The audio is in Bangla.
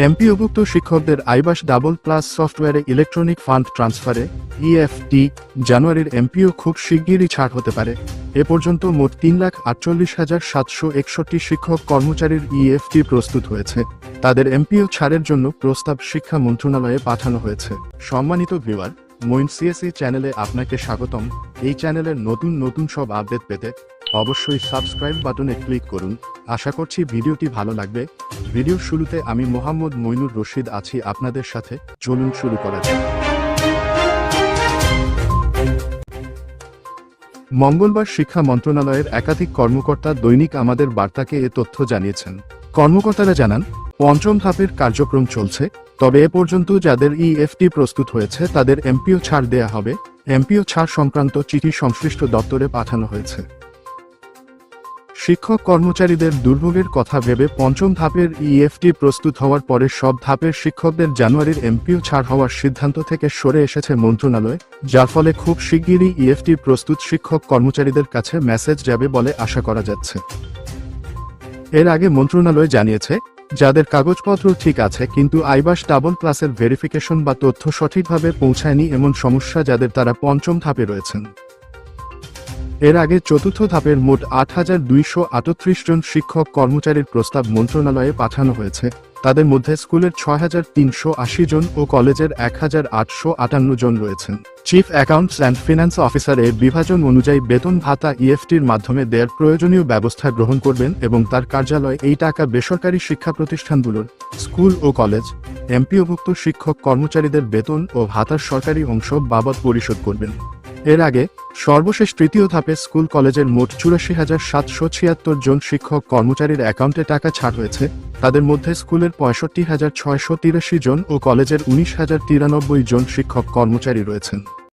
এমপিওভুক্ত শিক্ষকদের আইবাস ডাবল প্লাস সফটওয়্যারে ইলেকট্রনিক ফান্ড ট্রান্সফারে ইএফটি জানুয়ারির এমপিও খুব শিগগিরই ছাড় হতে পারে। এ পর্যন্ত মোট তিন লাখ আটচল্লিশ হাজার সাতশো একষট্টি শিক্ষক কর্মচারীর ইএফটি প্রস্তুত হয়েছে। তাদের এমপিও ছাড়ের জন্য প্রস্তাব শিক্ষা মন্ত্রণালয়ে পাঠানো হয়েছে। সম্মানিত ভিউয়ার মইন সিএসি চ্যানেলে আপনাকে স্বাগতম। এই চ্যানেলের নতুন নতুন সব আপডেট পেতে অবশ্যই সাবস্ক্রাইব বাটনে ক্লিক করুন। আশা করছি ভিডিওটি ভালো লাগবে। ভিডিওর শুরুতে আমি মোহাম্মদ মইনুর রশিদ আছি আপনাদের সাথে। চলুন শুরু করা যাক। মঙ্গলবার শিক্ষা মন্ত্রণালয়ের একাধিক কর্মকর্তা দৈনিক আমাদের বার্তাকে এ তথ্য জানিয়েছেন। কর্মকর্তারা জানান, পঞ্চম ধাপের কার্যক্রম চলছে। তবে এ পর্যন্ত যাদের ইএফটি প্রস্তুত হয়েছে, তাদের এমপিও ছাড় দেয়া হবে। এমপিও ছাড় সংক্রান্ত চিঠি সংশ্লিষ্ট দপ্তরে পাঠানো হয়েছে। শিক্ষক কর্মচারীদের দুর্ভোগের কথা ভেবে পঞ্চম ধাপের ইএফটি প্রস্তুত হওয়ার পরে সব ধাপের শিক্ষকদের জানুয়ারির এমপিও ছাড় হওয়ার সিদ্ধান্ত থেকে সরে এসেছে মন্ত্রণালয়, যার ফলে খুব শিগগিরই ইএফটি প্রস্তুত শিক্ষক কর্মচারীদের কাছে মেসেজ যাবে বলে আশা করা যাচ্ছে। এর আগে মন্ত্রণালয় জানিয়েছে, যাদের কাগজপত্র ঠিক আছে কিন্তু আইবাস ডাবল ক্লাসের ভেরিফিকেশন বা তথ্য সঠিকভাবে পৌঁছায়নি এমন সমস্যা যাদের তারা পঞ্চম ধাপে রয়েছেন। এর আগে চতুর্থ ধাপের মোট আট হাজার দুইশো আটত্রিশ জন শিক্ষক কর্মচারীর প্রস্তাব মন্ত্রণালয়ে পাঠানো হয়েছে। তাদের মধ্যে স্কুলের ছয় হাজার তিনশো আশি জন ও কলেজের এক হাজার আটশো আটান্ন জন রয়েছেন। চিফ অ্যাকাউন্টস অ্যান্ড ফিনান্স অফিসারের বিভাজন অনুযায়ী বেতন ভাতা ইএফটির মাধ্যমে দেয়ার প্রয়োজনীয় ব্যবস্থা গ্রহণ করবেন এবং তার কার্যালয় এই টাকা বেসরকারি শিক্ষা প্রতিষ্ঠানগুলোর স্কুল ও কলেজ, এমপিওভুক্ত শিক্ষক কর্মচারীদের বেতন ও ভাতার সরকারি অংশ বাবদ পরিশোধ করবেন। এর আগে, সর্বশেষ তৃতীয় ধাপে স্কুল কলেজের মোট চুরাশি হাজার সাতশো ছিয়াত্তর জন শিক্ষক কর্মচারীর অ্যাকাউন্টে টাকা ছাড় হয়েছে। তাদের মধ্যে স্কুলের পঁয়ষট্টি হাজার ছয়শো তিরাশি জন ও কলেজের উনিশ হাজার তিরানব্বই জন শিক্ষক কর্মচারী রয়েছেন।